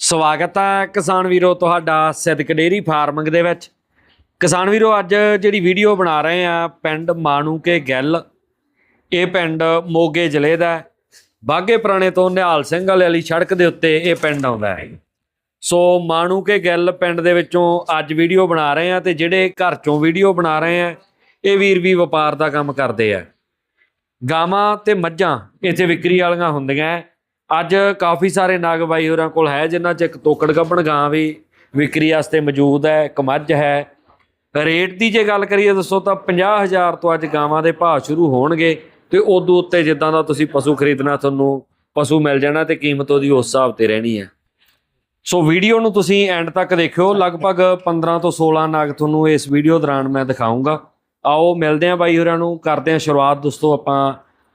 ਸਵਾਗਤ ਹੈ ਕਿਸਾਨ ਵੀਰੋ ਤੁਹਾਡਾ ਸਿੱਧਕ ਡੇਰੀ ਫਾਰਮਿੰਗ ਦੇ ਵਿੱਚ ਕਿਸਾਨ ਵੀਰੋ, ਅੱਜ ਜਿਹੜੀ ਵੀਡੀਓ ਬਣਾ ਰਹੇ ਆ ਪਿੰਡ ਮਾਣੂਕੇ ਗਿੱਲ, ਇਹ ਪਿੰਡ ਮੋਗੇ ਜ਼ਿਲ੍ਹੇ ਦਾ ਹੈ। ਬਾਘੇ ਪੁਰਾਣੇ ਤੋਂ ਨਿਹਾਲ ਸਿੰਘ ਵਾਲੀ ਸੜਕ ਦੇ ਉੱਤੇ ਇਹ ਪਿੰਡ ਆਉਂਦਾ ਹੈ ਸੋ ਮਾਣੂਕੇ ਗਿੱਲ ਪਿੰਡ ਦੇ ਵਿੱਚੋਂ ਅੱਜ ਵੀਡੀਓ ਬਣਾ ਰਹੇ ਆ ਤੇ ਜਿਹੜੇ ਘਰ ਚੋਂ ਵੀਡੀਓ ਬਣਾ ਰਹੇ ਆ, ਇਹ ਵੀਰ ਵੀ ਵਪਾਰ ਦਾ ਕੰਮ ਕਰਦੇ ਆ ਗਾਵਾਂ ਤੇ ਮੱਝਾਂ ਇੱਥੇ ਵਿਕਰੀ ਵਾਲੀਆਂ ਹੁੰਦੀਆਂ ਹੈ। ਅੱਜ ਕਾਫੀ ਸਾਰੇ ਨਾਗ ਬਾਈ ਹੋਰਾਂ ਕੋਲ ਹੈ, ਜਿਨ੍ਹਾਂ 'ਚ ਇੱਕ ਤੋਕੜ ਗੱਬਣ ਗਾਂ ਵੀ ਵਿਕਰੀ ਵਾਸਤੇ ਮੌਜੂਦ ਹੈ, ਇੱਕ ਮੱਝ ਹੈ। ਰੇਟ ਦੀ ਜੇ ਗੱਲ ਕਰੀਏ ਦੱਸੋ ਤਾਂ 50000 ਤੋਂ ਅੱਜ ਗਾਵਾਂ ਦੇ ਭਾਅ ਸ਼ੁਰੂ ਹੋਣਗੇ ਤੇ ਉਦੋਂ ਉੱਤੇ ਜਿੱਦਾਂ ਦਾ ਤੁਸੀਂ ਪਸ਼ੂ ਖਰੀਦਣਾ ਤੁਹਾਨੂੰ ਪਸ਼ੂ ਮਿਲ ਜਾਣਾ ਤੇ ਕੀਮਤ ਉਹਦੀ ਉਸ ਹਿਸਾਬ ਤੇ ਰਹਿਣੀ ਹੈ। ਸੋ ਵੀਡੀਓ ਨੂੰ ਤੁਸੀਂ ਐਂਡ ਤੱਕ ਦੇਖਿਓ, ਲਗਭਗ 15 ਤੋਂ 16 ਨਾਗ ਤੁਹਾਨੂੰ ਇਸ ਵੀਡੀਓ ਦੌਰਾਨ ਮੈਂ ਦਿਖਾਉਂਗਾ ਆਓ, ਮਿਲਦੇ ਹਾਂ ਬਾਈ ਹੋਰਾਂ ਨੂੰ, ਕਰਦੇ ਹਾਂ ਸ਼ੁਰੂਆਤ ਦੋਸਤੋ ਆਪਾਂ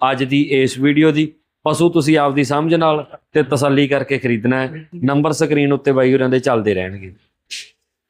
ਅੱਜ ਦੀ ਇਸ ਵੀਡੀਓ ਦੀ। ਪਸ਼ੂ ਤੁਸੀਂ ਆਪਦੀ ਸਮਝ ਨਾਲ ਤੇ ਤਸੱਲੀ ਕਰਕੇ ਖਰੀਦਣਾ ਹੈ। ਨੰਬਰ ਸਕਰੀਨ ਉੱਤੇ ਬਾਈ ਹੋਰਾਂ ਦੇ ਚੱਲਦੇ ਰਹਿਣਗੇ।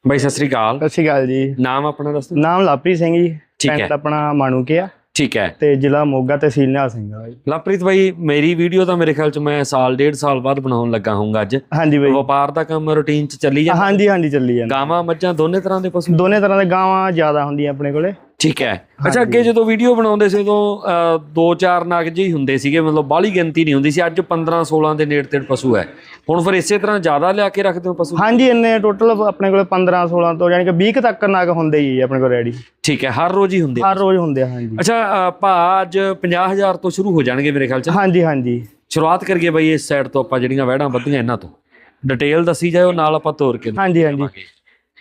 ਬਾਈ ਸਤਿ ਸ੍ਰੀ ਅਕਾਲ। ਸਤਿ ਸ਼੍ਰੀ ਅਕਾਲ ਜੀ। ਨਾਮ ਆਪਣਾ ਦੱਸ। ਨਾਮ ਲਵਪ੍ਰੀਤ ਸਿੰਘ ਜੀ। ਠੀਕ ਹੈ। ਆਪਣਾ ਮਾਣੂਕੇ ਆ। ਠੀਕ ਹੈ। ਤੇ ਜ਼ਿਲ੍ਹਾ ਮੋਗਾ ਤਹਿਸੀਲ ਨਿਹਾਲ ਸਿੰਘ ਆ ਲਵਪ੍ਰੀਤ ਬਾਈ ਮੇਰੀ ਵੀਡੀਓ ਤਾਂ ਮੇਰੇ ਖਿਆਲ ਚ ਮੈਂ ਸਾਲ ਡੇਢ ਸਾਲ ਬਾਅਦ ਬਣਾਉਣ ਲੱਗਾ ਹੋਊਗਾ ਅੱਜ। ਹਾਂਜੀ ਬਾਈ। ਵਪਾਰ ਦਾ ਕੰਮ ਰੁਟੀਨ ਚ ਚੱਲੀ ਜਾਂਦਾ? ਹਾਂਜੀ ਹਾਂਜੀ ਚੱਲੀ ਜਾਂਦਾ। ਗਾਵਾਂ ਮੱਝਾਂ ਦੋਨੇ ਤਰ੍ਹਾਂ ਦੇ ਪਸ਼ੂ? ਦੋਨੇ ਤਰ੍ਹਾਂ ਦੇ ਗਾਵਾਂ ਜ਼ਿਆਦਾ ਹੁੰਦੀਆਂ ਆਪਣੇ ਕੋਲੇ। ਠੀਕ ਹੈ। ਅੱਛਾ ਅੱਗੇ ਜਦੋਂ ਵੀਡੀਓ ਬਣਾਉਂਦੇ ਸੀ ਉਦੋਂ ਦੋ ਚਾਰ ਨਗ ਜਿਹੇ ਹੁੰਦੇ ਸੀਗੇ ਮਤਲਬ ਬਾਹਲੀ ਗਿਣਤੀ ਨਹੀਂ ਹੁੰਦੀ ਸੀ। ਅੱਜ 15 16 ਦੇ ਨੇੜੇ ਤੇੜ ਪਸ਼ੂ ਹੈ। ਹੁਣ ਫਿਰ ਇਸੇ ਤਰ੍ਹਾਂ ਜ਼ਿਆਦਾ ਲਿਆ ਕੇ ਰੱਖਦੇ ਹੋ ਪਸ਼ੂ? ਹਾਂਜੀ ਇੰਨੇ ਟੋਟਲ ਆਪਣੇ ਕੋਲੇ 15 16 ਤੋਂ ਯਾਨੀ ਕਿ 20 ਕੁ ਤੱਕ ਨਗ ਹੁੰਦੇ ਹੀ ਆਪਣੇ ਕੋਲ ਰੈਡੀ ਠੀਕ ਹੈ ਹਰ ਰੋਜ਼ ਹੀ ਹੁੰਦੇ। ਹਰ ਰੋਜ਼ ਹੁੰਦੇ ਹਾਂਜੀ। ਅੱਛਾ ਭਾਅ ਅੱਜ 50000 ਤੋਂ ਸ਼ੁਰੂ ਹੋ ਜਾਣਗੇ ਮੇਰੇ ਖਿਆਲ ਚ। ਹਾਂਜੀ ਹਾਂਜੀ। ਸ਼ੁਰੂਆਤ ਕਰੀਏ ਬਈ ਇਸ ਸਾਈਡ ਤੋਂ ਆਪਾਂ ਜਿਹੜੀਆਂ ਵਹਿੜਾਂ ਵੱਧੀਆਂ ਇਹਨਾਂ ਤੋਂ। ਡਿਟੇਲ ਦੱਸੀ ਜਾਓ ਨਾਲ ਆਪਾਂ ਤੋਰ ਕੇ ਹਾਂਜੀ ਹਾਂਜੀ।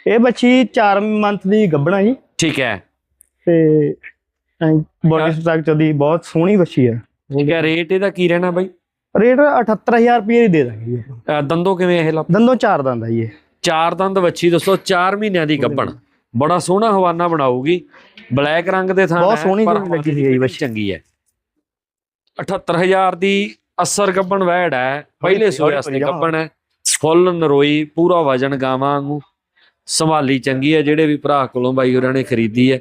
ਇਹ ਬੱਚੀ 4 ਮੰਥ ਦੀ ਗੱਭਣਾ ਜੀ। ਠੀਕ ਹੈ। ਤੇ ਬੋਡੀ ਸਟਰਕਚਰ ਦੀ ਬਹੁਤ ਸੋਹਣੀ ਬੱਚੀ ਹੈ ਠੀਕ ਹੈ ਰੇਟ ਇਹਦਾ ਕੀ ਰਹਿਣਾ ਬਾਈ? ਰੇਟ 78000 ਰੁਪਏ ਦੀ ਦੇ ਦਾਂਗੇ ਜੀ ਦੰਦੋਂ ਕਿਵੇਂ ਇਹ ਲੱਭ ਦੰਦੋਂ ਚਾਰ ਦੰਦ ਆ ਜੀ ਇਹ। ਚਾਰ ਦੰਦ ਵੱਛੀ ਦੋਸਤੋ 4 ਮਹੀਨਿਆਂ ਦੀ ਗੱਭਣ ਬੜਾ ਸੋਹਣਾ ਹਵਾਨਾ ਬਣਾਊਗੀ। ਬਲੈਕ ਰੰਗ ਦੇ ਥਾਂ ਬਹੁਤ ਸੋਹਣੀ ਲੱਗੀ ਸੀ ਵੱਛੀ। ਚੰਗੀ ਹੈ। 78000 ਦੀ ਅਸਰ ਗੱਭਣ ਵੈੜ ਹੈ। ਪਹਿਲੇ ਸੂਏ ਹੌਲੀ ਗੱਭਣ ਹੈ। ਫੁੱਲ ਨਰੋਈ ਪੂਰਾ ਵਜਨ ਗਾਵਾਂ ਵਾਂਗੂ। ਸੰਭਾਲੀ ਚੰਗੀ ਹੈ ਜਿਹੜੇ ਵੀ ਭਰਾ ਕੋਲੋਂ ਬਾਈ ਹੋਰਾਂ ਨੇ ਖਰੀਦੀ ਹੈ।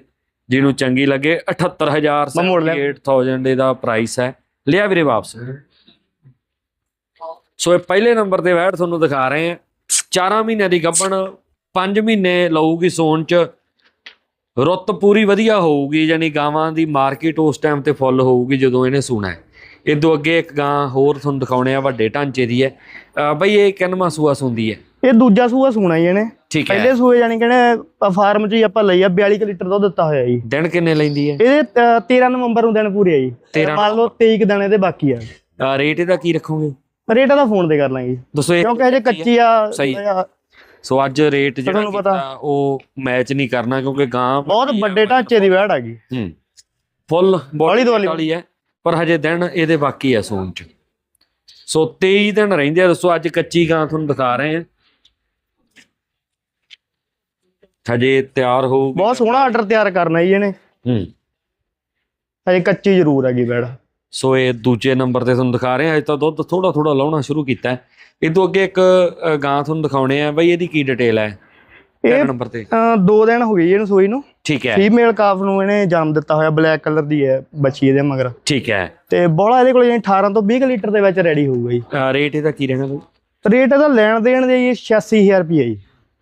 ਜਿਹਨੂੰ ਚੰਗੀ ਲੱਗੇ 78000 ਮੈਂ ਮੋੜ ਲਿਆ। 8000 ਇਹਦਾ ਪ੍ਰਾਈਸ ਹੈ। ਲਿਆ ਵੀਰੇ ਵਾਪਸ। ਸੋ ਇਹ ਪਹਿਲੇ ਨੰਬਰ ਤੇ ਵੈੜ ਤੁਹਾਨੂੰ ਦਿਖਾ ਰਹੇ ਹਾਂ। 4 ਮਹੀਨਿਆਂ ਦੀ ਗੱਭਣ 5 ਮਹੀਨੇ ਲਊਗੀ ਸੋਨ ਚ। ਰੁੱਤ ਪੂਰੀ ਵਧੀਆ ਹੋਊਗੀ ਯਾਨੀ ਗਾਵਾਂ ਦੀ ਮਾਰਕੀਟ ਉਸ ਟਾਈਮ ਤੇ ਫੁੱਲ ਹੋਊਗੀ ਜਦੋਂ ਇਹਨੇ ਸੂਣਾ ਹੈ। ਇਦੋਂ ਅੱਗੇ ਇੱਕ ਗਾਂ ਹੋਰ ਤੁਹਾਨੂੰ ਦਿਖਾਉਣੇ ਆ ਵੱਡੇ ਢਾਂਚੇ ਦੀ ਹੈ। ਬਈ ਇਹ ਕਿੰਨਵਾਂ ਸੂਆ ਸੁੰਦੀ ਹੈ? ਇਹ ਦੂਜਾ ਸੂਆ ਸੂਣਾ ਜੀ ਇਹਨੇ। ਠੀਕ ਹੈ। ਪਹਿਲੇ ਸੂਏ ਜਾਨੀ ਕਹਿੰਦੇ ਫਾਰਮ 'ਚ ਹੀ ਆਪਾਂ ਲਈ ਆ 42 ਕੁ ਲੀਟਰ ਦੁੱਧ ਦਿੱਤਾ ਹੋਇਆ ਜੀ। ਦਿਨ ਕਿੰਨੇ ਲੈਂਦੀ ਹੈ? ਇਹਦੇ ਅ, 13 ਨਵੰਬਰ ਨੂੰ ਦਿਨ ਪੂਰੇ ਆ ਜੀ। 13 ਮੰਨ ਲਓ 23 ਕੁ ਦਿਨ ਇਹਦੇ ਬਾਕੀ ਆ। ਰੇਟ ਇਹਦਾ ਕੀ ਰੱਖੋਗੇ? ਰੇਟ ਇਹਦਾ ਫੋਨ ਤੇ ਕਰ ਲਾਂਗੇ ਦੱਸੋ ਕਿਉਂਕਿ ਹਜੇ ਕੱਚੀ ਆ ਸੋ ਅੱਜ ਰੇਟ ਜਿਹੜਾ। ਕੀਤਾ ਉਹ ਮੈਚ ਨਹੀਂ ਕਰਨਾ ਕਿਉਂਕਿ ਗਾਂ ਬਹੁਤ ਵੱਡੇ ਢਾਂਚੇ ਦੀ ਵੈੜ ਆ ਗਈ ਹੂੰ। ਫੁੱਲ ਬੋਲੀ। ਵਾਲੀ ਹੈ ਪਰ ਹਜੇ ਦਿਨ ਇਹਦੇ ਬਾਕੀ ਹੈ ਸੋਨ ਚ। ਸੋ 23 ਦਿਨ ਰਹਿੰਦੇ ਆ ਦੱਸੋ ਅੱਜ ਕੱਚੀ ਗਾਂ ਤੁਹਾਨੂੰ ਦਿਖਾ ਰਹੇ ਆ ਹਜੇ ਤਿਆਰ ਹੋਊਗੀ। ਬਹੁਤ ਸੋਹਣਾ ਆਰਡਰ ਤਿਆਰ ਕਰਨਾ ਜੀ ਇਹਨੇ। ਹੂੰ। ਹਜੇ ਕੱਚੀ ਜ਼ਰੂਰ ਹੈਗੀ ਵੈੜ ਸੋ ਇਹ ਦੂਜੇ ਨੰਬਰ ਤੇ ਤੁਹਾਨੂੰ ਦਿਖਾ ਰਹੇ ਆ ਅੱਜ ਤਾਂ ਦੁੱਧ ਥੋੜਾ ਥੋੜਾ ਲਾਉਣਾ ਸ਼ੁਰੂ ਕੀਤਾ ਹੈ। ਇਹ ਤੋਂ ਅੱਗੇ ਇੱਕ ਗਾਂ ਤੁਹਾਨੂੰ ਦਿਖਾਉਣੇ ਆ। ਬਈ ਇਹਦੀ ਕੀ ਡਿਟੇਲ ਹੈ? ਇਹ ਨੰਬਰ ਤੇ। ਦੋ ਦਿਨ ਹੋ ਗਏ ਇਹਨੂੰ ਸੂਈ ਨੂੰ। ਠੀਕ ਹੈ। ਫੀਮੇਲ ਕਾਫ ਨੂੰ ਇਹਨੇ ਜਨਮ ਦਿੱਤਾ ਹੋਇਆ। ਬਲੈਕ ਕਲਰ ਦੀ ਹੈ ਬੱਚੀ ਇਹਦੇ ਮਗਰ। ਠੀਕ ਹੈ। ਤੇ ਬੋਲਾ ਇਹਦੇ ਕੋਲ ਜਾਨੀ 18 ਤੋਂ 20 ਕੁ ਲੀਟਰ ਦੇ ਵਿੱਚ ਰੈਡੀ ਹੋਊਗਾ ਜੀ। ਰੇਟ ਇਹਦਾ ਕੀ ਰਹਿਣਾ ਰੇਟ ਇਹਦਾ ਲੈਣ ਦੇਣ ਦੇ ਜੀ 86000 ਰੁਪਏ ਜੀ।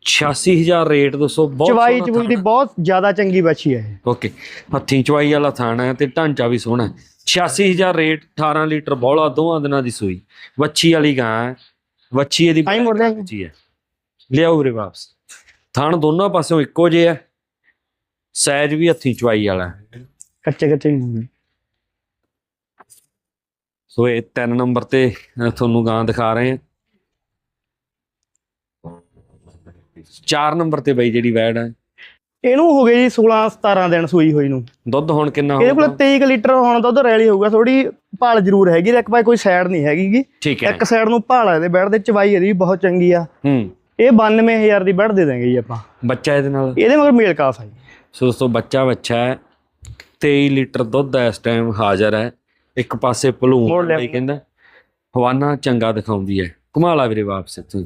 86000 ਰੇਟ ਦੱਸੋ ਬਹੁਤ ਚਵਾਈ ਸੋਹਣਾ ਚਵੂਈ ਦੀ ਬਹੁਤ ਜ਼ਿਆਦਾ ਚੰਗੀ ਬੱਚੀ ਹੈ ਇਹ। ਓਕੇ ਹੱਥੀਂ ਚਵਾਈ ਵਾਲਾ ਥਾਣਾ ਹੈ ਤੇ ਢਾਂਚਾ ਵੀ ਸੋਹਣਾ ਹੈ। 86000 ਰੇਟ 18 ਲੀਟਰ ਬੌਲਾ ਦੋਵਾਂ ਦਿਨਾਂ ਦੀ ਸੂਈ। ਵੱਛੀ ਵਾਲੀ ਗਾਂ ਹੈ ਵੱਛੀ ਇਹਦੀ ਆਈ ਮੁੜ ਲਿਆਂਗੇ। ਵੱਛੀ ਹੈ। ਲਿਆਓ ਵੀਰੇ ਵਾਪਸ। ਥਣ ਦੋਨੋਂ ਪਾਸਿਓਂ ਇੱਕੋ ਜਿਹਾ ਹੈ। ਸਾਈਜ਼ ਵੀ ਹੱਥੀਂ ਚਵਾਈ ਵਾਲਾ ਹੈ। ਕੱਚੇ ਕੱਚੇ ਹੀ ਹੁੰਦੇ। ਸੋ ਇਹ ਤਿੰਨ ਨੰਬਰ ਤੇ ਅ, ਤੁਹਾਨੂੰ ਗਾਂ ਦਿਖਾ ਰਹੇ ਹਾਂ। ਚਾਰ ਨੰਬਰ ਤੇ ਬਈ ਜਿਹੜੀ ਵੈੜ ਹੈ ਇਹਨੂੰ ਹੋ ਗਏ ਜੀ 16 17 ਦਿਨ ਸੂਈ ਹੋਈ ਨੂੰ। ਦੁੱਧ ਹੁਣ ਕਿੰਨਾ ਇਹਦੇ ਕੋਲ ਹੋਊਗਾ? 23 ਕੁ ਲੀਟਰ ਹੁਣ ਦੁੱਧ ਰੈਲੀ ਹੋਊਗਾ ਥੋੜੀ ਭਾਲ ਜ਼ਰੂਰ ਹੈਗੀ ਇੱਕ ਪਾਸੇ ਕੋਈ ਸਾਈਡ ਨਹੀਂ ਹੈਗੀ ਇੱਕ ਸਾਈਡ ਨੂੰ ਭਾਲ ਆ ਇਹਦੇ ਬੈੜ ਦੇ ਚਵਾਈ ਇਹਦੀ ਬਹੁਤ ਚੰਗੀ ਆ। ਹੂੰ। ਇਹ 92000 ਦੀ ਬੈੜ ਦੇ ਦਾਂਗੇ ਜੀ ਆਪਾਂ। ਬੱਚਾ ਇਹਦੇ ਨਾਲ? ਇਹਦੇ ਮਗਰ ਮੇਲ ਕਾਫ ਆ ਜੀ। ਸੋ ਦੋਸਤੋ ਬੱਚਾ ਬੱਚਾ ਹੈ। 23 ਲੀਟਰ ਦੁੱਧ ਇਸ ਟਾਈਮ ਹਾਜ਼ਰ ਹੈ। ਇੱਕ ਪਾਸੇ ਭਲੂਣ ਕਹਿੰਦਾ ਹਵਾਨਾ ਚੰਗਾ ਦਿਖਾਉਂਦੀ ਹੈ। ਘੁਮਾਲਾ ਵੀਰੇ ਵਾਪਸ ਇੱਥੋਂ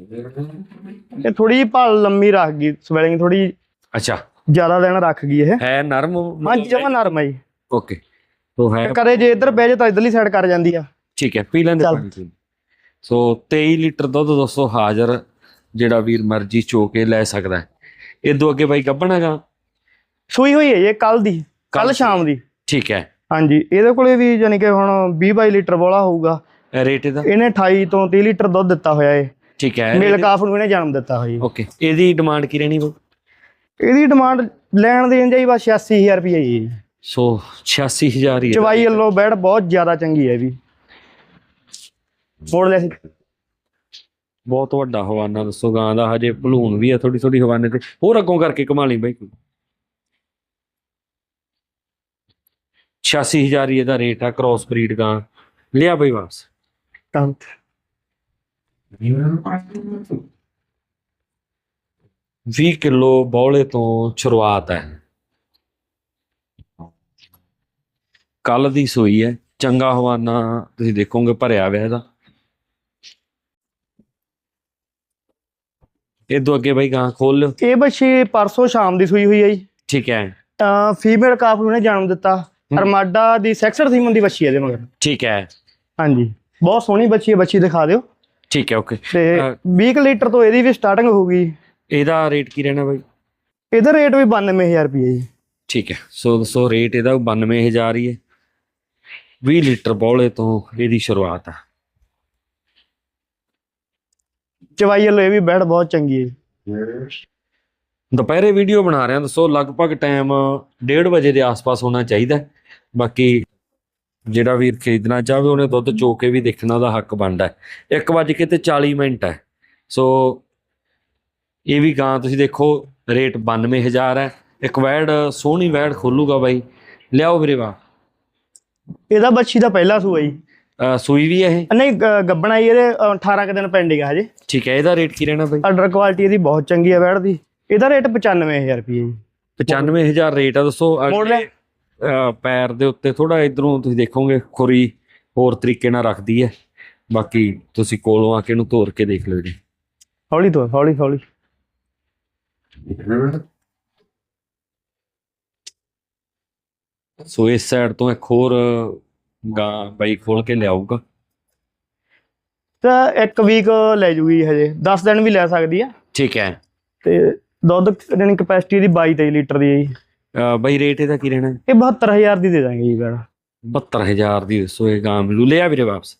ਇਹ ਥੋੜੀ ਜਿਹੀ ਭਾਲ ਲੰਮੀ ਰੱਖ ਗਈ ਸਵੈਲਿੰਗ ਥੋੜੀ ਅੱਛਾ। ਜ਼ਿਆਦਾ ਦਿਨ ਰੱਖ ਗਈ ਇਹ। ਹੈ ਨਰਮ? ਹਾਂਜੀ ਜਮਾ ਨਰਮ ਜੀ। ਓਕੇ। ਤੋ ਹੈ ਕਦੇ ਜੇ ਇੱਧਰ ਬਹਿ ਜਾ ਤਾਂ ਇੱਧਰਲੀ ਸਾਈਡ ਕਰ ਜਾਂਦੀ ਆ। ਠੀਕ ਹੈ ਪੀ ਲੈਂਦੇ। ਪਾਣੀ ਸੋ 23 ਲੀਟਰ ਦੁੱਧ ਦੋਸਤੋ ਹਾਜ਼ਰ ਜਿਹੜਾ ਵੀਰ ਮਰਜ਼ੀ ਚੋ ਕੇ ਲੈ ਸਕਦਾ ਹੈ। ਇਦੋਂ ਅੱਗੇ ਬਾਈ ਗੱਬਣ ਹੈਗਾ? ਸੂਈ ਹੋਈ ਹੈ ਇਹ ਕੱਲ ਦੀ ਕੱਲ ਸ਼ਾਮ ਦੀ। ਠੀਕ ਹੈ। ਹਾਂਜੀ ਇਹਦੇ ਕੋਲੇ ਵੀ ਯਾਨੀ ਕਿ ਹੁਣ 20 22 ਲੀਟਰ ਬੋਲਾ ਹੋਊਗਾ। ਰੇਟ ਇਹਦਾ? ਇਹਨੇ 28 ਤੋਂ 30 ਲੀਟਰ ਦੁੱਧ ਦਿੱਤਾ ਹੋਇਆ ਏ ਠੀਕ ਹੈ ਮਿਲ ਕਾਫ ਨੂੰ ਇਹਨੇ ਜਨਮ ਦਿੱਤਾ ਜੀ। ਓਕੇ ਇਹਦੀ ਡਿਮਾਂਡ ਕੀ ਰਹਿਣੀ ਬਾਈ? ਇਹਦੀ ਡਿਮਾਂਡ ਲੈਣ ਦੇਣ ਜਾਈ ਬਸ 86000 ਰੁਪਏ ਜੀ। ਸੋ 86000 ਹੀ ਹੈ। ਚਵਾਈ ਵੱਲੋਂ ਬੈੜ ਬਹੁਤ ਜ਼ਿਆਦਾ ਚੰਗੀ ਹੈ ਵੀ ਮੋੜ ਲੈ ਸੀ। ਬਹੁਤ ਵੱਡਾ ਹਵਾਨਾ ਦੱਸੋ ਗਾਂ ਦਾ ਹਜੇ ਭਲੂਣ ਵੀ ਹੈ ਥੋੜੀ ਥੋੜੀ ਹਵਾਨੇ ਤੇ। ਹੋਰ ਅੱਗੋਂ ਕਰਕੇ ਕਮਾ ਲਈ ਬਾਈ। 86000 ਹੀ ਇਹਦਾ ਰੇਟ ਆ ਕ੍ਰੋਸ ਬਰੀਡ ਗਾਂ। ਲਿਆ ਬਈ ਵਾਪਸ। ਕੰਮ 20 ਕਿਲੋ ਬੌਲੇ ਤੋਂ ਸ਼ੁਰੂਆਤ ਹੈ। ਕੱਲ ਦੀ ਸੋਈ ਹੈ। ਚੰਗਾ ਹਵਾਨਾ ਤੁਸੀਂ ਦੇਖੋਗੇ ਭਰਿਆ ਹੋਇਆ ਇਹਦਾ। ਇਹ ਤੋਂ ਅੱਗੇ ਬਈ ਗਾਂ ਖੋਲ ਲਿਓ। ਇਹ ਬੱਚੀ ਪਰਸੋਂ ਸ਼ਾਮ ਦੀ ਸੂਈ ਹੋਈ ਹੈ ਜੀ। ਠੀਕ ਹੈ। ਤਾਂ ਫੀਮੇਲ ਕਾਫ ਨੂੰ ਇਹਨੇ ਜਨਮ ਦਿੱਤਾ। ਅਰਮਾਡਾ ਦੀ ਸੈਕਸਰ ਸੀਮਨ ਦੀ ਬੱਚੀ ਹੈ ਇਹਦੇ ਮਗਰ। ਠੀਕ ਹੈ। ਹਾਂਜੀ। ਬਹੁਤ ਸੋਹਣੀ ਬੱਚੀ ਹੈ। ਬੱਚੀ ਦਿਖਾ ਦਿਓ। ਠੀਕ ਹੈ ਓਕੇ ਤੇ ਅਹ 20 ਕੁ ਲੀਟਰ ਤੋਂ ਇਹਦੀ ਵੀ ਸਟਾਰਟਿੰਗ ਹੋਊਗੀ। ਇਹਦਾ ਰੇਟ ਕੀ ਰਹਿਣਾ ਬਾਈ? ਇਹਦਾ ਰੇਟ ਵੀ 92000 ਰੁਪਏ ਜੀ। ਠੀਕ ਹੈ ਸੋ ਦੱਸੋ ਰੇਟ ਇਹਦਾ 92000 ਹੀ ਹੈ। 20 ਲੀਟਰ ਬੌਲੇ ਤੋਂ ਇਹਦੀ ਸ਼ੁਰੂਆਤ ਆ। ਚਵਾਈ ਵੱਲੋਂ ਇਹ ਵੀ ਬੈੜ ਬਹੁਤ ਚੰਗੀ ਹੈ। ਦੁਪਹਿਰੇ ਵੀਡੀਓ ਬਣਾ ਰਹੇ ਹਾਂ ਦੱਸੋ ਲਗਭਗ ਟਾਈਮ 1:30 ਵਜੇ ਦੇ ਆਸ-ਪਾਸ ਹੋਣਾ ਚਾਹੀਦਾ। ਬਾਕੀ ਜਿਹੜਾ ਵੀਰ ਖਰੀਦਣਾ ਚਾਹਵੇ ਉਹਨੇ ਦੁੱਧ ਚੋ ਕੇ ਵੀ ਦੇਖਣਾ ਦਾ ਹੱਕ ਬਣਦਾ ਹੈ। 1 ਵਜੇ ਕੇ ਤੇ 40 ਮਿੰਟ ਹੈ। ਸੋ ਇਹ ਵੀ ਗਾਂ ਤੁਸੀਂ ਦੇਖੋ ਰੇਟ 92000 ਹੈ। ਇੱਕ ਵੈੜ ਸੋਹਣੀ ਵੈੜ ਖੋਲੂਗਾ ਬਾਈ। ਲਿਆਓ ਵੀਰੇ ਵਾ। ਇਹਦਾ ਬੱਚੀ ਦਾ ਪਹਿਲਾ ਸੂਆ ਜੀ। ਸੂਈ ਵੀ ਹੈ ਇਹ? ਨਹੀਂ ਗ- ਗੱਭਣਾ ਜੀ ਇਹਦੇ ਅ, 18 ਕੁ ਦਿਨ ਪੈਂਡਿੰਗ ਹੈ ਹਜੇ। ਠੀਕ ਹੈ ਇਹਦਾ ਰੇਟ ਕੀ ਰਹਿਣਾ ਬਾਈ? ਆਰਡਰ ਕੁਆਲਿਟੀ ਇਹਦੀ ਬਹੁਤ ਚੰਗੀ ਹੈ ਬੈੜ ਦੀ। ਇਹਦਾ ਰੇਟ 95000 ਰੁਪਏ ਜੀ। 95000 ਰੇਟ ਆ ਦੱਸੋ। ਪੈਰ ਦੇ ਉੱਤੇ ਥੋੜਾ ਇਧਰੋਂ ਤੁਸੀਂ ਦੇਖੋਗੇ ਖੁਰੀ ਹੋਰ ਤਰੀਕੇ ਨਾਲ ਰੱਖਦੀ ਹੈ। ਬਾਕੀ ਤੁਸੀਂ ਕੋਲੋਂ ਆ ਕੇ ਇਹਨੂੰ ਤੋੜ ਕੇ ਦੇਖ ਲਿਓ ਜੀ। ਹੌਲੀ ਤੋਂ ਹੌਲੀ ਹੌਲੀ। ਸੋ ਇਸ ਸਾਈਡ ਤੋਂ ਇੱਕ ਹੋਰ ਗਾਂ ਬਾਈ ਖੋਲ ਕੇ ਲਿਆਊਗਾ। ਤਾਂ ਇੱਕ ਵੀਕ ਲੈ ਜੂਗੀ ਹਜੇ 10 ਦਿਨ ਵੀ ਲੈ ਸਕਦੀ ਆ। ਠੀਕ ਹੈ। ਤੇ ਦੁੱਧ ਯਾਨੀ ਕਪੈਸਿਟੀ ਇਹਦੀ 22 23 ਲੀਟਰ ਦੀ ਹੈ ਜੀ। ਅਹ ਬਾਈ ਰੇਟ ਇਹਦਾ ਕੀ ਰਹਿਣਾ? ਇਹ 72000 ਦੀ ਦੇ ਦਾਂਗੇ ਜੀ ਬੈੜ 72000 ਦੀ ਦੱਸੋ ਇਹ ਗਾਂ ਮਿਲੂ। ਲਿਆ ਵੀਰੇ ਵਾਪਸ।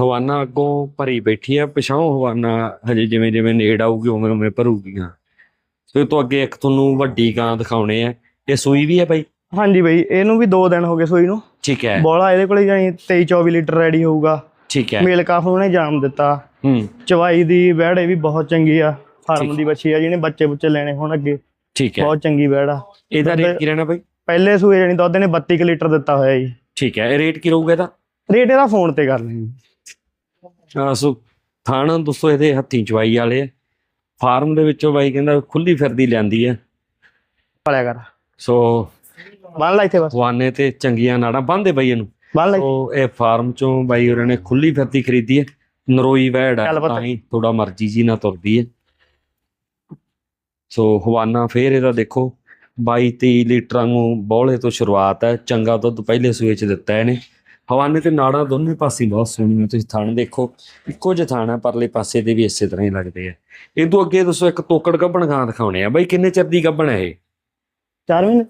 ਹਵਾਨਾ ਅੱਗੋਂ ਭਰੀ ਬੈਠੀ ਆ ਪਿਛਾਂ ਹਵਾਨਾ ਹਜੇ ਜਿਵੇਂ ਜਿਵੇਂ ਨੇੜ ਆਊਗੀ ਉਵੇਂ ਉਵੇਂ ਭਰੂਗੀਆਂ ਸੋ ਇਹ ਤੋਂ ਅੱਗੇ ਇੱਕ ਤੁਹਾਨੂੰ ਵੱਡੀ ਗਾਂ ਦਿਖਾਉਣੇ ਆ। ਇਹ ਸੂਈ ਵੀ ਹੈ ਬਾਈ? ਹਾਂਜੀ ਬਈ ਇਹਨੂੰ ਵੀ 2 ਦਿਨ ਹੋ ਗਏ ਸੂਈ ਨੂੰ। ਠੀਕ ਹੈ। ਬੋਲਾ ਇਹਦੇ ਕੋਲੇ ਜਾਨੀ 23 24 ਲੀਟਰ ਰੈਡੀ ਹੋਊਗਾ। ਠੀਕ ਹੈ। ਮੇਲ ਕਾਫ ਉਹਨੇ ਜਾਮ ਦਿੱਤਾ। ਹੂੰ। ਚਵਾਈ ਦੀ ਇਹ ਵੀ ਬਹੁਤ ਚੰਗੀ ਆ। ਫਾਰਮ ਦੀ ਬੱਚੀ ਆ ਜਿਹਨੇ ਬੱਚੇ ਬੁੱਚੇ ਲੈਣੇ ਹੁਣ ਅੱਗੇ। ਠੀਕ ਹੈ। ਬਹੁਤ ਚੰਗੀ ਆ ਇਹਦਾ ਰੇਟ ਕੀ ਰਹਿਣਾ ਬਾਈ? ਪਹਿਲੇ ਸੂਏ ਜਾਨੀ ਦੁੱਧ ਨੇ 32 ਕੁ ਲੀਟਰ ਦਿੱਤਾ ਹੋਇਆ ਜੀ। ਠੀਕ ਹੈ ਇਹ ਰੇਟ ਕੀ ਰਹੂਗਾ ਇਹਦਾ? ਰੇਟ ਇਹਦਾ ਫੋਨ ਤੇ ਕਰ ਲੈਣੀ ਸੋ ਥਾਣ ਦੋਸਤੋ ਇਹਦੇ ਹੱਥੀਂ ਚਵਾਈ ਵਾਲੇ ਆ। ਫਾਰਮ ਦੇ ਵਿੱਚੋਂ ਬਾਈ ਕਹਿੰਦਾ ਖੁੱਲੀ ਫਿਰਦੀ ਲੈਂਦੀ ਹੈ ਪੜਿਆ ਕਰ। ਸੋ ਬੰਨ ਲੈ ਇੱਥੇ ਬਸ। ਵਾਨੇ ਤੇ ਚੰਗੀਆਂ ਨਾੜਾਂ ਬੰਦੇ ਬਾਈ ਇਹਨੂੰ। ਬੰਨ ਲੈ। ਸੋ ਇਹ ਫਾਰਮ ਚੋਂ ਬਾਈ ਉਹਨਾਂ ਨੇ ਖੁੱਲੀ ਫਿਰਦੀ ਖਰੀਦੀ ਹੈ। ਨਰੋਈ ਵੈੜ ਹੈ। ਤਾਂ ਹੀ ਥੋੜਾ ਮਰਜ਼ੀ ਜੀ ਨਾਲ ਤੁਰਦੀ ਹੈ। ਸੋ ਹਵਾਨਾ ਫੇਰ ਇਹਦਾ ਦੇਖੋ 22 23 ਲੀਟਰਾਂ ਨੂੰ ਬੌਲੇ ਤੋਂ ਸ਼ੁਰੂਆਤ ਹੈ ਚੰਗਾ ਦੁੱਧ ਪਹਿਲੇ ਸੂਏ ਚ ਦਿੱਤਾ ਇਹਨੇ। ਹਵਾਨੇ ਤੇ ਨਾੜਾਂ ਦੋਨੇ ਪਾਸੇ ਬਹੁਤ ਸੋਹਣੀਆਂ ਤੁਸੀਂ ਥਣ ਦੇਖੋ ਇੱਕੋ ਜਿਹਾ ਥਣ ਹੈ ਪਰਲੇ ਪਾਸੇ ਤੇ ਵੀ ਇਸੇ ਤਰ੍ਹਾਂ ਹੀ ਲੱਗਦੇ ਆ। ਇਹ ਤੋਂ ਅੱਗੇ ਦੱਸੋ ਇੱਕ ਤੋਕੜ ਗੱਭਣ ਗਾਂ ਦਿਖਾਉਣੇ ਆ। ਬਾਈ ਕਿੰਨੇ ਚਿਰ ਦੀ ਗੱਭਣ ਹੈ ਇਹ? 4 ਮਹੀਨੇ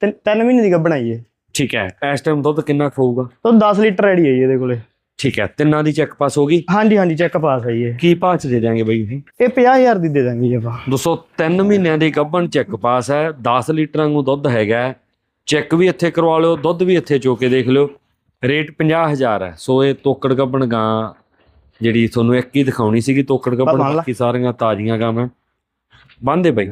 ਤਿੰਨ- ਤਿੰਨ ਮਹੀਨੇ ਦੀ ਗੱਭਣ ਆਈ ਹੈ। ਠੀਕ ਹੈ ਇਸ ਟਾਈਮ ਦੁੱਧ ਕਿੰਨਾ ਖਾਊਗਾ ਤਾਂ 10 ਲੀਟਰ ਰੈਡੀ ਹੈ ਜੀ ਇਹਦੇ ਕੋਲੇ। ਠੀਕ ਹੈ ਤਿੰਨਾਂ ਦੀ ਚੈੱਕ ਪਾਸ ਹੋ ਗਈ? ਹਾਂਜੀ ਹਾਂਜੀ ਚੈੱਕ ਪਾਸ ਹੈ ਜੀ ਕੀ ਭਾਅ ਚ ਦੇ ਦਿਆਂਗੇ ਬਾਈ ਇਹ ਇਹ 50000 ਦੀ ਦੇ ਦਾਂਗੇ ਜੀ ਆਪਾਂ। ਦੋਸਤੋ 3 ਮਹੀਨਿਆਂ ਦੀ ਗੱਭਣ ਚੈੱਕ ਪਾਸ ਹੈ 10 ਲੀਟਰਾਂ ਨੂੰ ਦੁੱਧ ਹੈਗਾ ਚੈੱਕ ਵੀ ਇੱਥੇ ਕਰਵਾ ਲਿਓ ਦੁੱਧ ਵੀ ਇੱਥੇ ਚੋ ਕੇ ਦੇਖ ਲਿਓ। ਰੇਟ 50000 ਹੈ ਸੋ ਇਹ ਤੋਕੜ ਗੱਭਣ ਗਾਂ ਜਿਹੜੀ ਤੁਹਾਨੂੰ ਇੱਕ ਹੀ ਦਿਖਾਉਣੀ ਸੀਗੀ ਤੋਕੜ ਗੱਭਣ। ਬਾਕੀ ਸਾਰੀਆਂ ਤਾਜ਼ੀਆਂ ਗਾਵਾਂ ਬੰਦੇ ਬਈ।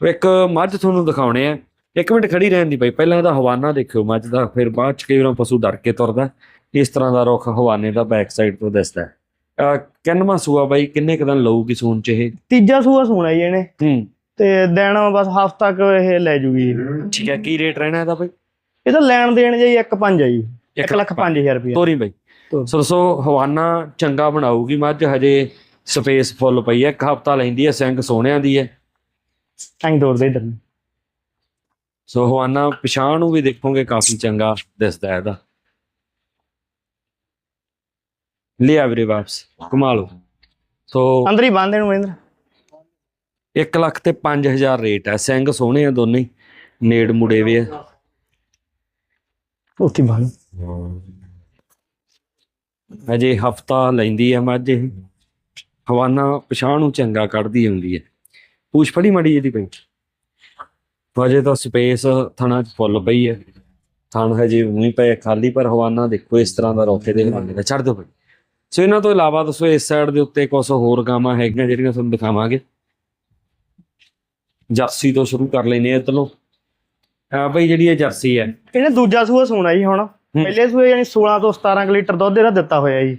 ਇੱਕ ਮੱਝ ਤੁਹਾਨੂੰ ਦਿਖਾਉਣੇ ਆ। ਇੱਕ ਮਿੰਟ ਖੜੀ ਰਹਿਣ ਦੀ ਬਈ ਪਹਿਲਾਂ ਇਹਦਾ ਹਵਾਨਾ ਦੇਖਿਓ ਮੱਝ ਦਾ ਫਿਰ ਬਾਅਦ ਚ ਕਈ ਵਾਰ ਪਸ਼ੂ ਡਰ ਕੇ ਤੁਰਦਾ ਇਸ ਤਰ੍ਹਾਂ ਦਾ ਰੁੱਖ ਹਵਾਨੇ ਦਾ ਬੈਕ ਸਾਈਡ ਤੋਂ ਦਿਸਦਾ ਕਿੰਨਵਾਂ ਸੂਆ ਬਾਈ ਕਿੰਨੇ ਕੁ ਦਿਨ ਲਊਗੀ ਸੂਣ ਚ ਇਹ? ਤੀਜਾ ਸੂਆ ਸੋਣਾ ਜੀ ਇਹਨੇ। ਹੂੰ। ਤੇ ਦੇਣ ਬਸ ਹਫ਼ਤਾ ਕੁ ਇਹ ਲੈ ਜੂਗੀ ਠੀਕ ਹੈ ਕੀ ਰੇਟ ਰਹਿਣਾ ਇਹਦਾ ਬਾਈ? ਇਹ ਤਾਂ ਲੈਣ ਦੇਣ ਜੀ 1.5 ਹੈ ਜੀ। ਇੱਕ 1 ਲੱਖ 5000 ਰੁਪਏ ਤੋਰੀ ਬਾਈ। ਤੋਰੀ। ਸੋ ਸੋ ਹਵਾਨਾ ਚੰਗਾ ਬਣਾਊਗੀ ਮੱਝ? ਹਜੇ ਸਪੇਸ ਫੁੱਲ ਪਈ ਹੈ ਇੱਕ ਹਫਤਾ ਲੈਂਦੀ ਹੈ ਸਿੰਘ ਸੋਹਣਿਆਂ ਦੀ ਹੈ। ਐਂ ਤੋੜ ਦੇ ਇਧਰ ਨੂੰ। ਸੋ ਹਵਾਨਾ ਪਛਾਣ ਨੂੰ ਵੀ ਦੇਖੋਗੇ ਕਾਫੀ ਚੰਗਾ ਦਿਸਦਾ ਹੈ ਇਹਦਾ। ਲਿਆ ਵੀਰੇ ਵਾਪਸ ਕਮਾ ਲਓ। ਸੋ ਅੰਦਰ ਹੀ ਬੰਨਦੇ ਨੂੰ ਮਹਿੰਦਰ 1 ਲੱਖ ਤੇ 5000 ਰੇਟ ਹੈ ਸਿੰਘ ਸੋਹਣੇ ਆ ਦੋਨੇ ਨੇੜ ਮੁੜੇ ਵੇ ਆ। ਉੱਥੇ ਬੰਨ ਅਜੇ ਹਫਤਾ ਲੈਂਦੀ ਹੈ ਮੱਝ ਹਵਾਨਾ ਪਛਾਣ ਨੂੰ ਚੰਗਾ ਕੱਢਦੀ ਹੁੰਦੀ ਹੈ। ਪੂਛ ਫੜੀ ਮੜੀ ਜਿਹਦੀ ਪਈ ਅਜੇ ਤਾਂ ਸਪੇਸ ਥਣਾ ਚ ਫੁੱਲ ਪਈ ਹੈ। ਥਣ ਹਜੇ ਨਹੀਂ ਪਏ ਖਾਲੀ ਪਰ ਹਵਾਨਾ ਦੇਖੋ ਇਸ ਤਰ੍ਹਾਂ ਦਾ ਰੋਕੇ ਦੇ ਹਵਾਨੇ ਦਾ। ਛੱਡ ਦਿਓ ਭਾਈ। ਸੋ ਇਹਨਾਂ ਤੋਂ ਇਲਾਵਾ ਦੱਸੋ ਇਸ ਸਾਈਡ ਦੇ ਉੱਤੇ ਕੁਝ ਹੋਰ ਗਾਵਾਂ ਹੈਗੀਆਂ ਜਿਹੜੀਆਂ ਤੁਹਾਨੂੰ ਦਿਖਾਵਾਂਗੇ। ਜਰਸੀ ਤੋਂ ਸ਼ੁਰੂ ਕਰ ਲੈਨੇ ਆ ਇਧਰੋਂ। ਆ ਬਈ ਜਿਹੜੀ ਇਹ ਜਰਸੀ ਹੈ। ਇਹਨੇ ਦੂਜਾ ਸੂਆ ਸੋਣਾ ਜੀ ਹੁਣ। ਪਹਿਲੇ ਸੂਏ ਯਾਨੀ 16 ਤੋਂ 17 ਕੁ ਲੀਟਰ ਦੁੱਧ ਇਹਦਾ ਦਿੱਤਾ ਹੋਇਆ ਜੀ।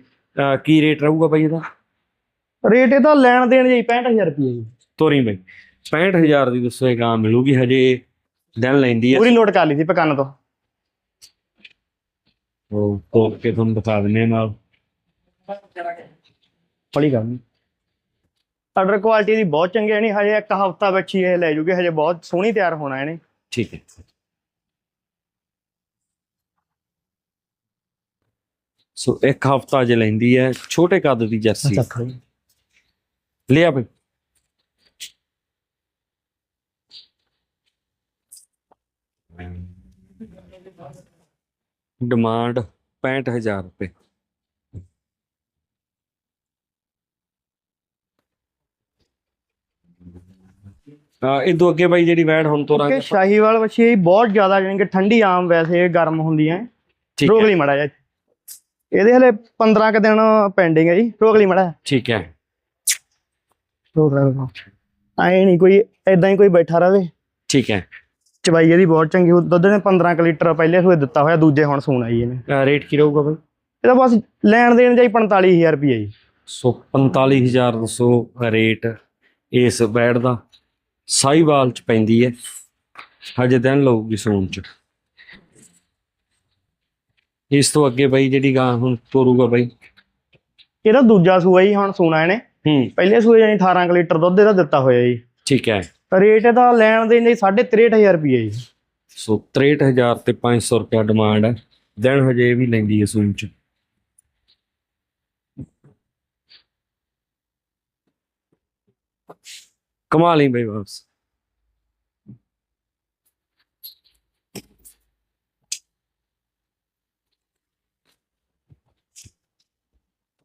ਕੀ ਰੇਟ ਰਹੂਗਾ ਬਈ ਇਹਦਾ? ਰੇਟ ਇਹਦਾ ਲੈਣ ਦੇਣ ਜੀ 65000 ਰੁਪਏ ਜੀ। ਤੋਰੀ ਬਈ। 65000 ਦੀ ਦੱਸੋ ਇਹ ਗਾਂ ਮਿਲੂਗੀ ਹਜੇ ਦਿਨ ਲੈਂਦੀ ਹੈ ਪੂਰੀ ਲੋਡ ਕਰ ਲਈ ਸੀ ਪਕੰਨ ਤੋਂ। ਉਹ ਤੋਪ ਕੇ ਤੁਹਾਨੂੰ ਦਿਖਾ ਦਿੰਨੇ ਨਾਲ। ਬੜੀ ਗੱਲ। ਆਰਡਰ ਕੁਆਲਿਟੀ ਦੀ ਬਹੁਤ ਚੰਗੀ ਹੈ ਨਹੀਂ ਹਜੇ ਇੱਕ ਹਫਤਾ ਵਿੱਚ ਹੀ ਇਹ ਲੈ ਜੂਗੇ ਹਜੇ ਬਹੁਤ ਸੋਹਣੀ ਤਿਆਰ ਹੋਣਾ ਇਹਨੇ। ਠੀਕ ਹੈ। ਸੋ ਇੱਕ ਹਫਤਾ ਜੇ ਲੈਂਦੀ ਹੈ ਛੋਟੇ ਕੱਦ ਦੀ ਜਰਸੀ। ਲਿਆ ਬਈ। ਡਿਮਾਂਡ 65000 ਰੁਪਏ। ਆ ਇਹ ਤੋਂ ਅੱਗੇ ਬਾਈ ਜਿਹੜੀ ਵੈੜ ਹੁਣ ਤੋਂ ਰੰਗ ਸ਼ਾਹੀਵਾਲ ਵੱਛੀ ਇਹ ਬਹੁਤ ਜ਼ਿਆਦਾ ਜਾਣੀ ਕਿ ਠੰਡੀ ਆਮ ਵੈਸੇ ਗਰਮ ਹੁੰਦੀਆਂ। ਠੀਕ ਰੋਕ ਲਈ ਮੜਾ ਜਾ ਇਹਦੇ ਹਲੇ 15 ਕ ਦਿਨ ਪੈਂਡਿੰਗ ਹੈ ਜੀ ਰੋਕ ਲਈ ਮੜਾ ਠੀਕ ਹੈ। ਐ ਨਹੀਂ ਕੋਈ ਐਦਾਂ ਹੀ ਕੋਈ ਬੈਠਾ ਰਵੇ। ਠੀਕ ਹੈ। ਚਬਾਈ ਇਹਦੀ ਬਹੁਤ ਚੰਗੀ ਉਹ ਦੁੱਧ ਨੇ 15 ਕ ਲੀਟਰ ਪਹਿਲੇ ਸੂਏ ਦਿੱਤਾ ਹੋਇਆ ਦੂਜੇ ਹੁਣ ਸੂਣਾ ਜੀ ਇਹਨੇ। ਅਹ ਰੇਟ ਕੀ ਰਹੂਗਾ ਬਾਈ? ਇਹਦਾ ਬਸ ਲੈਣ ਦੇਣ ਜਾਈ 45000 ਰੁਪਏ ਜੀ। ਸੋ 45000 ਦੱਸੋ ਰੇਟ ਇਸ ਬੈਡ ਦਾ। ਸਾਈਵਾਲ ਚ ਪੈਂਦੀ ਹੈ ਹਜੇ ਦਿਨ ਲਊਗੀ ਸੂਣ ਚ। ਇਸ ਤੋਂ ਅੱਗੇ ਬਾਈ ਜਿਹੜੀ ਗਾਂ ਹੁਣ ਤੋਰੂਗਾ ਬਾਈ। ਇਹਦਾ ਦੂਜਾ ਸੂਆ ਜੀ ਹੁਣ ਸੂਣਾ ਇਹਨੇ। ਹੂੰ। ਪਹਿਲੇ ਸੂਏ ਜਾਨੀ 18 ਕ ਲੀਟਰ ਦੁੱਧ ਇਹਦਾ ਦਿੱਤਾ ਹੋਇਆ ਜੀ। ਠੀਕ ਹੈ ਰੇਟ ਇਹਦਾ ਲੈਣ ਦੇਣ ਜਾਈ 63000 ਰੁਪਏ ਜੀ। ਸੋ 63000 ਤੇ 500 ਰੁਪਇਆ ਡਿਮਾਂਡ ਹੈ। ਦਿਨ ਹਜੇ ਵੀ ਲੈਂਦੀ ਹੈ ਸੂਣ ਚ। ਕਮਾ ਲਈ ਬਈ ਵਾਪਸ।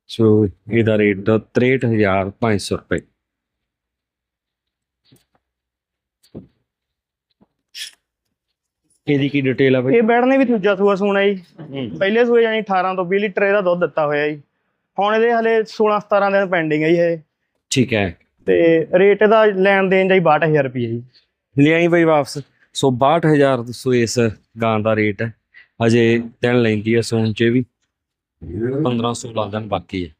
ਸੋ ਇਹਦਾ ਰੇਟ ਦਾ 63500 ਰੁਪਏ। ਇਹਦੀ ਕੀ ਡਿਟੇਲ ਆ ਬਈ? ਇਹ ਬੈੜ ਨੇ ਵੀ ਦੂਜਾ ਸੂਆ ਸੂਣਾ ਜੀ। ਪਹਿਲੇ ਸੂਏ ਜਾਨੀ 18 ਤੋਂ 20 ਲੀਟਰ ਇਹਦਾ ਦੁੱਧ ਦਿੱਤਾ ਹੋਇਆ ਜੀ। ਹੁਣ ਇਹਦੇ ਹਲੇ 16 17 ਦਿਨ ਪੈਂਡਿੰਗ ਹੈ ਜੀ ਇਹ। ਠੀਕ ਹੈ। ਤੇ ਰੇਟ ਇਹਦਾ ਲੈਣ ਦੇਣ ਜਾਈ 62000 ਰੁਪਏ ਜੀ। ਲਿਆਈ ਬਈ ਵਾਪਸ। ਸੋ 62000 ਦੱਸੋ ਇਸ ਗਾਂ ਦਾ ਰੇਟ ਹੈ। ਹਜੇ ਦਿਨ ਲੈਂਦੀ ਹੈ ਸੋਨ ਚ ਵੀ। 15 16 ਦਿਨ ਬਾਕੀ ਹੈ।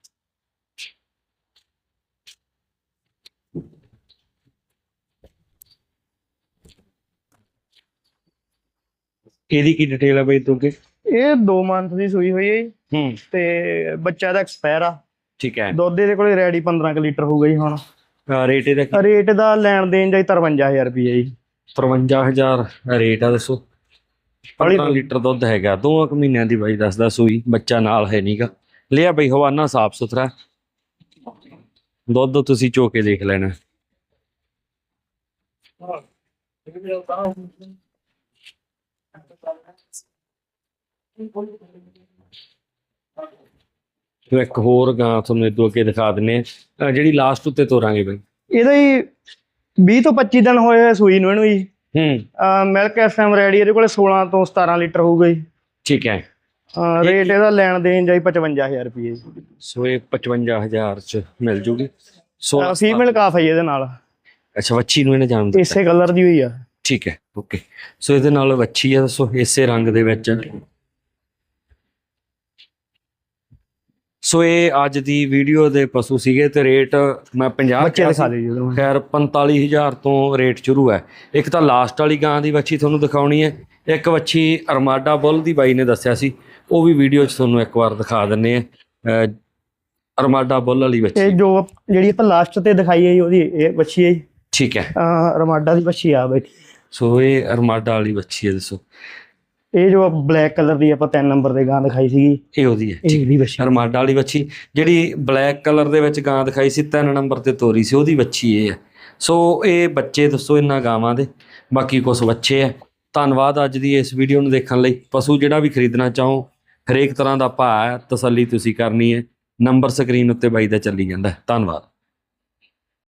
ਇਹਦੀ ਕੀ ਡਿਟੇਲ ਹੈ ਬਈ ਤੁਗੇ ਇਹ 2 ਮੰਥ ਦੀ ਸੂਈ ਹੋਈ ਹੈ ਜੀ। ਹੂੰ। ਤੇ ਬੱਚਾ ਇਹਦਾ ਐਕਸਪਾਇਰ ਆ। ਠੀਕ ਹੈ। ਦੁੱਧ ਇਹਦੇ ਕੋਲੇ ਰੈਡੀ 15 ਕੁ ਲੀਟਰ ਹੋਊਗਾ ਜੀ ਹੁਣ। ਰੇਟ ਇਹਦਾ ਕੀ? ਰੇਟ ਦਾ ਲੈਣ ਦੇਣ ਜਾਈ 53000 ਰੁਪਏ ਜੀ। 53000 ਰੇਟ ਆ ਦੱਸੋ। 15 ਲੀਟਰ ਦੁੱਧ ਹੈਗਾ ਦੋ ਕੁ ਮਹੀਨਿਆਂ ਦੀ ਬਾਈ ਦੱਸਦਾ ਸੂਈ ਬੱਚਾ ਨਾਲ ਹੈ ਨਹੀਂਗਾ ਲਿਆ ਬਈ ਹਵਾਨਾ ਸਾਫ਼ ਸੁਥਰਾ। ਦੁੱਧ ਤੁਸੀਂ ਚੋ ਕੇ ਦੇਖ ਲੈਣਾ। ਤੇ ਇੱਕ ਹੋਰ ਗਾਂ ਤੁਹਾਨੂੰ ਇਦੋਂ ਅੱਗੇ ਦਿਖਾ ਦਿੰਨੇ ਆ। ਜਿਹੜੀ ਲਾਸਟ ਉੱਤੇ ਤੋਰਾਂਗੇ ਬਈ। ਇਹਦਾ ਹੀ 20 ਤੋਂ 25 ਦਿਨ ਹੋਏ ਹੋਏ ਸੂਈ ਨੂੰ ਇਹਨੂੰ ਜੀ। ਹੂੰ। ਮਿਲਕ ਐਫਐਮ ਰੈਡੀ ਇਹਦੇ ਕੋਲੇ 16 ਤੋਂ 17 ਲੀਟਰ ਹੋਊਗਾ ਜੀ। ਠੀਕ ਹੈ। ਰੇਟ ਇਹਦਾ ਲੈਣ ਦੇਣ ਜਾਈ 55000 ਰੁਪਏ ਸੋ ਇਹ 55000 ਚ ਮਿਲ ਜੂਗੀ। 16 ਫੀਮੇਲ ਕਾਫ ਹੈ ਇਹਦੇ ਨਾਲ। ਅੱਛਾ ਵੱਛੀ ਨੂੰ ਇਹਨੇ ਜਾਣ ਦਿੱਤਾ। ਇਸੇ ਕਲਰ ਦੀ ਹੋਈ ਆ। ਠੀਕ ਹੈ ਓਕੇ ਸੋ ਇਹਦੇ ਨਾਲ ਵੱਛੀ ਆ ਸੋ ਇਸੇ ਰੰਗ ਦੇ ਵਿੱਚ। ਸੋ ਇਹ ਅੱਜ ਦੀ ਵੀਡੀਓ ਦੇ ਪਸ਼ੂ ਸੀਗੇ ਤੇ ਰੇਟ ਮੈਂ 50 ਬੱਚੇ ਦਿਖਾ। ਦਿਓ ਜੀ ਖੈਰ 45000 ਤੋਂ ਰੇਟ ਸ਼ੁਰੂ ਹੈ। ਇੱਕ ਤਾਂ ਲਾਸਟ ਵਾਲੀ ਗਾਂ ਦੀ ਵੱਛੀ ਤੁਹਾਨੂੰ ਦਿਖਾਉਣੀ ਹੈ। ਇੱਕ ਵੱਛੀ ਅਰਮਾਡਾ ਬੁੱਲ ਦੀ ਬਾਈ ਨੇ ਦੱਸਿਆ ਸੀ। ਉਹ ਵੀ ਵੀਡੀਓ 'ਚ ਤੁਹਾਨੂੰ ਇੱਕ ਵਾਰ ਦਿਖਾ ਦਿੰਨੇ ਆ ਅਰਮਾਡਾ ਬੁੱਲ ਵਾਲੀ ਇਹ ਵੱਛੀ ਜੋ ਜਿਹੜੀ ਆਪਾਂ ਲਾਸਟ ਤੇ ਦਿਖਾਈ ਹੈ ਉਹਦੀ ਇਹ ਬੱਚੀ ਹੈ ਠੀਕ ਹੈ। ਅਹ ਰਮਾਡਾ ਦੀ ਬੱਚੀ ਆ ਬੈਠੀ ਸੋ ਇਹ ਅਰਮਾਡਾ ਵਾਲੀ ਬੱਚੀ ਹੈ ਦੱਸੋ। ਇਹ ਜੋ ਬਲੈਕ ਕਲਰ ਦੀ ਆਪਾਂ ਤਿੰਨ ਨੰਬਰ ਤੇ ਗਾਂ ਦਿਖਾਈ ਸੀਗੀ ਇਹ ਉਹਦੀ ਹੈ ਇਹ ਇਹਦੀ ਬੱਚੀ ਅਰਮਾਡਾ ਵਾਲੀ ਬੱਚੀ ਜਿਹੜੀ ਬਲੈਕ ਕਲਰ ਦੇ ਵਿੱਚ ਗਾਂ ਦਿਖਾਈ ਸੀ ਤਿੰਨ ਨੰਬਰ ਤੇ ਤੋਰੀ ਸੀ ਉਹਦੀ ਬੱਚੀ ਇਹ ਹੈ। ਸੋ ਇਹ ਬੱਚੇ ਦੱਸੋ ਇਹਨਾਂ ਗਾਵਾਂ ਦੇ ਬਾਕੀ ਕੁਝ ਬੱਚੇ ਹੈ ਧੰਨਵਾਦ ਅੱਜ ਦੀ ਇਸ ਵੀਡੀਓ ਨੂੰ ਦੇਖਣ ਲਈ। ਪਸ਼ੂ ਜਿਹੜਾ ਵੀ ਖਰੀਦਣਾ ਚਾਹੋ ਹਰੇਕ ਤਰ੍ਹਾਂ ਦਾ ਭਾਅ ਹੈ ਤਸੱਲੀ ਤੁਸੀਂ ਕਰਨੀ ਹੈ ਨੰਬਰ ਸਕਰੀਨ ਉੱਤੇ ਬਾਈ ਦਾ ਚੱਲੀ ਜਾਂਦਾ। ਧੰਨਵਾਦ।